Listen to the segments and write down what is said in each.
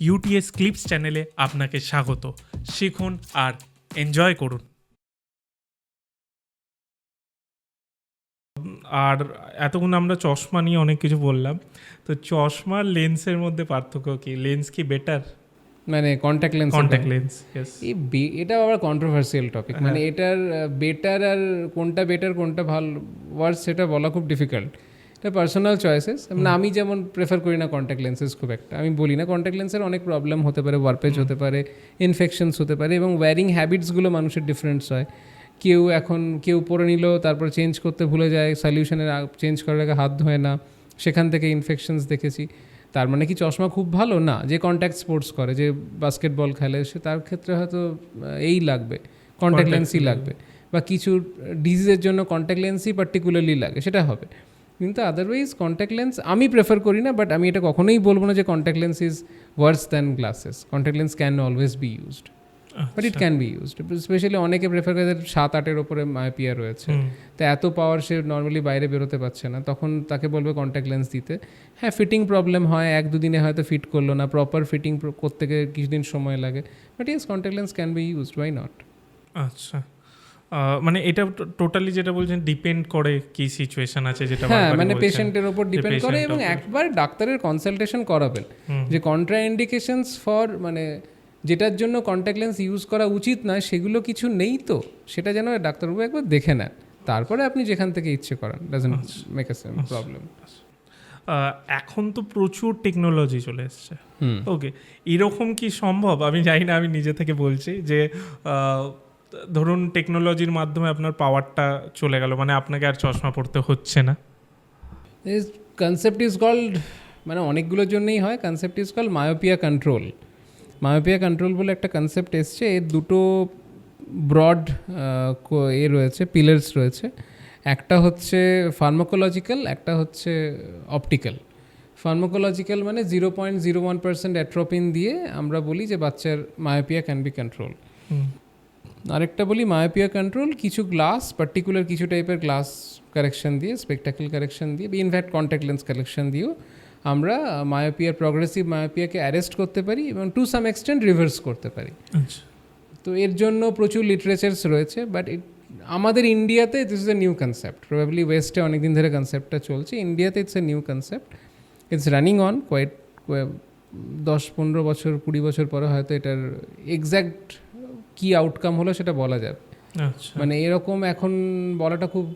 UTS clips চ্যানেলে আপনাকে স্বাগত। শিখুন আর এনজয় করুন। আর এতক্ষণ আমরা চশমা নিয়ে অনেক কিছু বললাম। তো চশমার লেন্সের মধ্যে পার্থক্য কি? লেন্স কি বেটার মানে কন্ট্যাক্ট লেন্স কন্ট্যাক্ট লেন্স এই এটা আবার কন্ট্রোভার্সিয়াল টপিক মানে এটার বেটার আর কোনটা বেটার কোনটা ভালো ওয়ার্স সেটা বলা খুব ডিফিকাল্ট এটা পার্সোনাল চয়েসেস মানে আমি যেমন প্রেফার করি না কন্ট্যাক্ট লেন্সেস খুব একটা। আমি বলি না কন্ট্যাক্ট লেন্সের অনেক প্রবলেম হতে পারে ওয়ারপেজ হতে পারে ইনফেকশনস হতে পারে এবং ওয়্যারিং হ্যাবিটসগুলো মানুষের ডিফারেন্স হয়। কেউ এখন কেউ পরে নিল তারপর চেঞ্জ করতে ভুলে যায় সলিউশনের চেঞ্জ করার আগে হাত ধোয় না। সেখান থেকে ইনফেকশনস দেখেছি। তার মানে কি চশমা খুব ভালো? না। যে কন্ট্যাক্ট স্পোর্টস করে যে বাস্কেটবল খেলে সে তার ক্ষেত্রে হয়তো এই লাগবে। কন্ট্যাক্ট লেন্সই লাগবে। বা কিছু ডিজিজের জন্য কন্ট্যাক্ট লেন্সই পার্টিকুলারলি লাগে। সেটা হবে। কিন্তু আদারওয়াইজ কন্ট্যাক্ট লেন্স আমি প্রেফার করি না বাট আমি এটা কখনোই বলব না যে contact lens is worse than glasses contact lens can always be used but it can be used specially অনেকে প্রেফার করে সাত আটের ওপরে মায়াপিয়া রয়েছে। তো এত পাওয়ার সে নর্মালি বাইরে বেরোতে পারছে না। তখন তাকে বলবে কন্ট্যাক্ট লেন্স দিতে। হ্যাঁ ফিটিং প্রবলেম হয় এক দুদিনে হয়তো ফিট করল না। প্রপার ফিটিং করতে গেলে কিছুদিন সময় লাগে। But yes contact lens can be used why not আচ্ছা। মানে এটা টোটালি যেটা বলছেন ডিপেন্ড করে কি সিচুয়েশন আছে যেটা হ্যাঁ মানে। পেশেন্টের ওপর ডিপেন্ড করে এবং একবার ডাক্তারের কনসালটেশন করাবেন। যে কন্ট্রা ইন্ডিকেশনস ফর মানে যেটার জন্য কন্ট্যাক্ট লেন্স ইউজ করা উচিত নয় সেগুলো কিছু নেই তো সেটা যেন ডাক্তারবাবু একবার দেখে নেন। তারপরে আপনি যেখান থেকে ইচ্ছে করেন ডাজেন্ট মেক আ প্রবলেম এখন তো প্রচুর টেকনোলজি চলে এসছে। ওকে এরকম কি সম্ভব? আমি জানি না আমি নিজে থেকে বলছি যে ধরুন টেকনোলজির মাধ্যমে আপনার পাওয়ারটা চলে গেল মানে আপনাকে আর চশমা পড়তে হচ্ছে না। কনসেপ্ট ইজ কল্ড মানে অনেকগুলোর জন্যই হয় concept is called myopia control myopia control বলে একটা কনসেপ্ট এসছে এর দুটো ব্রড এ রয়েছে পিলার্স রয়েছে। একটা হচ্ছে ফার্মাকোলজিক্যাল একটা হচ্ছে অপটিক্যাল ফার্মাকোলজিক্যাল মানে zero point zero one percent atropine দিয়ে আমরা বলি যে বাচ্চার মায়োপিয়া ক্যান বি কন্ট্রোল। আরেকটা বলি মায়োপিয়া কন্ট্রোল কিছু গ্লাস পার্টিকুলার কিছু টাইপের গ্লাস কারেকশন দিয়ে স্পেকটাকেল কারেকশন দিয়ে ইনভ্যাক্ট কন্ট্যাক্ট লেন্স কারেকশন দিয়েও আমরা মায়োপিয়ার প্রগ্রেসিভ মায়োপিয়াকে অ্যারেস্ট করতে পারি এবং টু সাম এক্সটেন্ট রিভার্স করতে পারি। আচ্ছা। তো এর জন্য প্রচুর লিটারেচার্স রয়েছে বাট আমাদের ইন্ডিয়াতে this is a new concept probably ওয়েস্টে অনেকদিন ধরে কনসেপ্টটা চলছে। ইন্ডিয়াতে it's a new concept it's running on quite দশ পনেরো বছর কুড়ি বছর পরে হয়তো এটার এক্স্যাক্ট কী আউটকাম হলো সেটা বলা যাবে। আচ্ছা। মানে এরকম এখন বলাটা খুব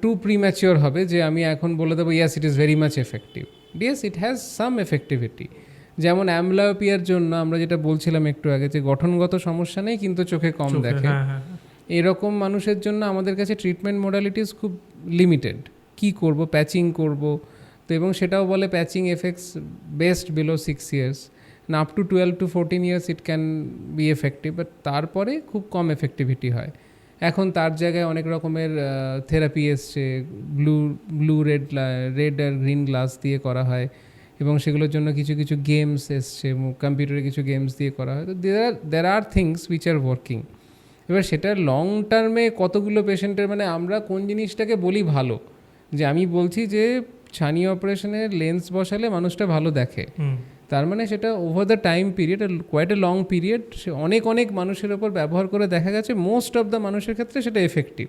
টু প্রিম্যাচিওর হবে যে আমি এখন বলে দেবো yes it is very much effective yes it has some effectivity যেমন অ্যামলায়োপিয়ার জন্য আমরা যেটা বলছিলাম একটু আগে যে গঠনগত সমস্যা নেই কিন্তু চোখে কম দেখে। হ্যাঁ, হ্যাঁ, এরকম মানুষের জন্য আমাদের কাছে ট্রিটমেন্ট মোডালিটিস খুব লিমিটেড কি করব প্যাচিং করব। তো এবং সেটাও বলে patching effects best below six years না up to twelve to fourteen years it can be effective but তারপরে খুব কম এফেক্টিভিটি হয়। এখন তার জায়গায় অনেক রকমের থেরাপি এসছে ব্লু ব্লু রেড রেড আর গ্রিন গ্লাস দিয়ে করা হয় এবং সেগুলোর জন্য কিছু কিছু গেমস এসছে কম্পিউটারে কিছু গেমস দিয়ে করা হয়। তো there are there are things which are working এবার সেটা লং টার্মে কতগুলো পেশেন্টের মানে আমরা কোন জিনিসটাকে বলি ভালো? যে আমি বলছি যে, ছানি অপারেশনের লেন্স বসালে মানুষটা ভালো দেখে। তার মানে সেটা over the time period quite a long period সে অনেক অনেক মানুষের ওপর ব্যবহার করে দেখা গেছে মোস্ট অফ দ্য মানুষের ক্ষেত্রে সেটা এফেক্টিভ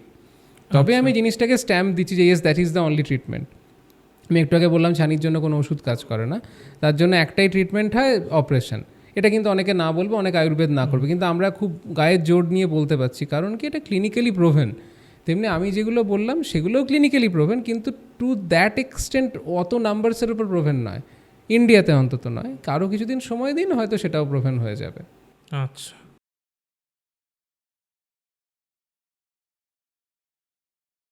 তবে আমি জিনিসটাকে স্ট্যাম্প দিচ্ছি যে yes that is the only treatment আমি একটু আগে বললাম ছানির জন্য কোনো ওষুধ কাজ করে না। তার জন্য একটাই ট্রিটমেন্ট হয় অপারেশন এটা কিন্তু অনেকে না বলবে অনেক আয়ুর্বেদ না করবে। কিন্তু আমরা খুব গায়ের জোর নিয়ে বলতে পারছি কারণ কি এটা ক্লিনিক্যালি প্রোভেন তেমনি আমি যেগুলো বললাম সেগুলোও ক্লিনিক্যালি প্রোভেন কিন্তু টু দ্যাট এক্সটেন্ট অত নাম্বারসের উপর প্রোভেন নয়। ইন্ডিয়াতে অন্তত নয়। কারও কিছুদিন সময় দিন হয়তো সেটাও প্রোভেন হয়ে যাবে। আচ্ছা।